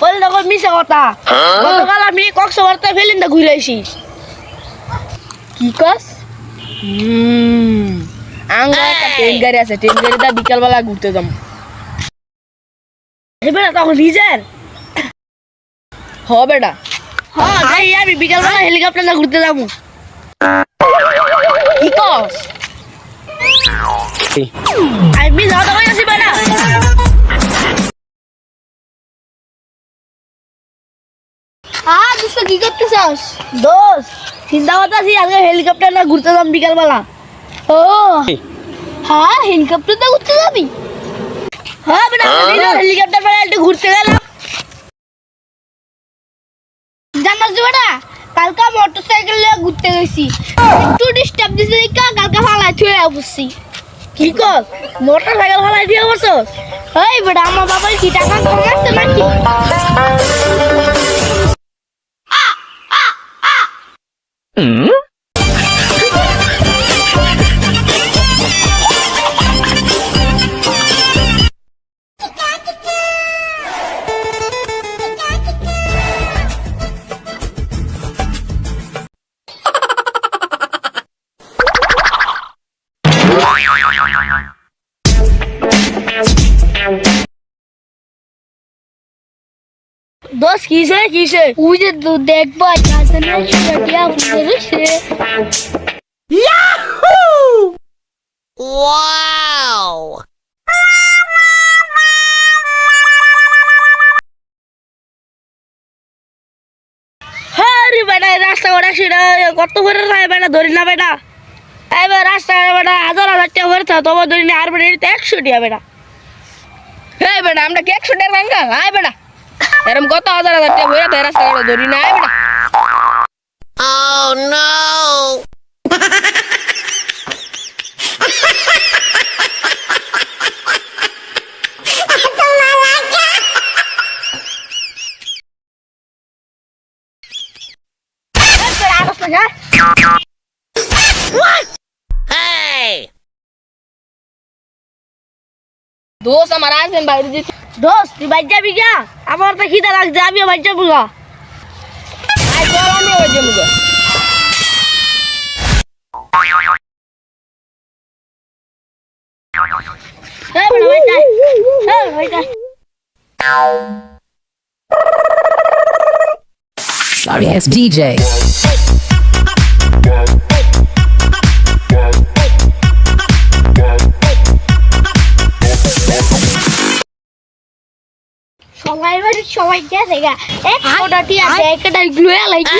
কই মিছা কথা। গতকাল আমি কক্সবাজারতে ফেলিন্দা ঘুরে আইছি কি কস? হুম আঙ্গা একটা ট্রেন গাড়ি আছে ট্রেন গাড়িটা বিকালবেলা ঘুরতে যাম এবারে তখন রিজার হ বেটা। হ্যাঁ যাই আমি বিকালবেলা হেলিকপ্টার ঘুরতে যাব। কি কস? আমি যাওয়া দাওয়া আছি বেটা? দোস্ত কি করতেছস দোস্ত চিন্তা করতে আছি আজকে হেলিকপ্টার না ঘুরতে যাম বিকালবেলা? ও। হ্যাঁ হেলিকপ্টারতে উঠতে যাবি? হ্যাঁ বেটা হেলিকপ্টার বেলা একটু ঘুরতে গেলাম। জানাস বেটা কালকা মোটরসাইকেল নিয়ে ঘুরতে গেছি। একটু ডিস্টার্ব দিছে দেখা কালকা ফালাই থুয়ে বসছি কি কর? মোটর সাইকেল ফালাই দিয়ে বসো এই বেটা আমার বাবার কি টাকা কম আছে নাকি দোস্ত কিসে কিসে? ওই যে দেখবা হ্যাঁ রাস্তা সেটা কত করে রায় বেটা ধরি না বেটা। এবার রাস্তা বেটা হাজার হাজার টাকা করে থাক তোমার ধরি না আর বেটা একশো টাকা বেটা। হ্যাঁ বেটা আমরা কি একশো টাকা আয় বেটা। এরম কত হাজার হাজার টাকা বইয়া তাই রাস্তা ধরি না আয় বেটা দোষ আমার আসবেন বাইরে দিতে দোস্ত, তুই বাইর যাবি গা আমার তো খিদা লাগছে, আমিও বাইর যাব গা আয় চল আমি ওই জমি গো। হ্যাঁ বেটা বাইর যাই হ্যাঁ বাইর যাই Sorry ass DJ. সবাই বাড়ি সবাই গেছে গা এক ফোটা টিয়া দেয় একটা গ্লুয়ে লাগি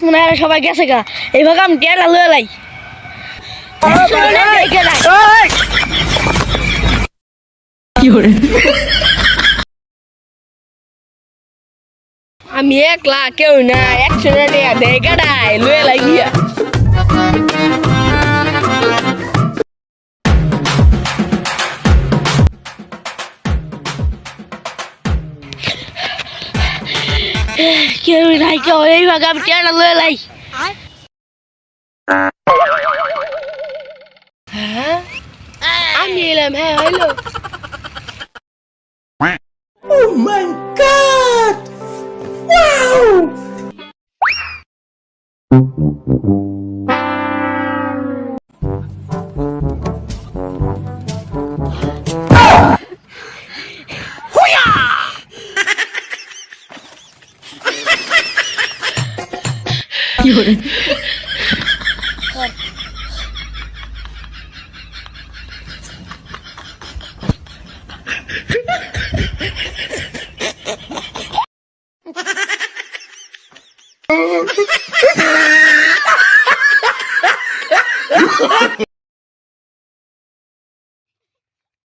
মনে হয় সবাই গেছে গা এইভাবে আমি লয়ে লাই কি টাকা আমি একলা কেউ না একশো টাকা দেয় গাড়াই লুয়ে লাগিয়া কেউ নাই কেউ এইভাবে আমি টেলা লয়ে লাই আমি এলাম হ্যাঁ হইল 이거를.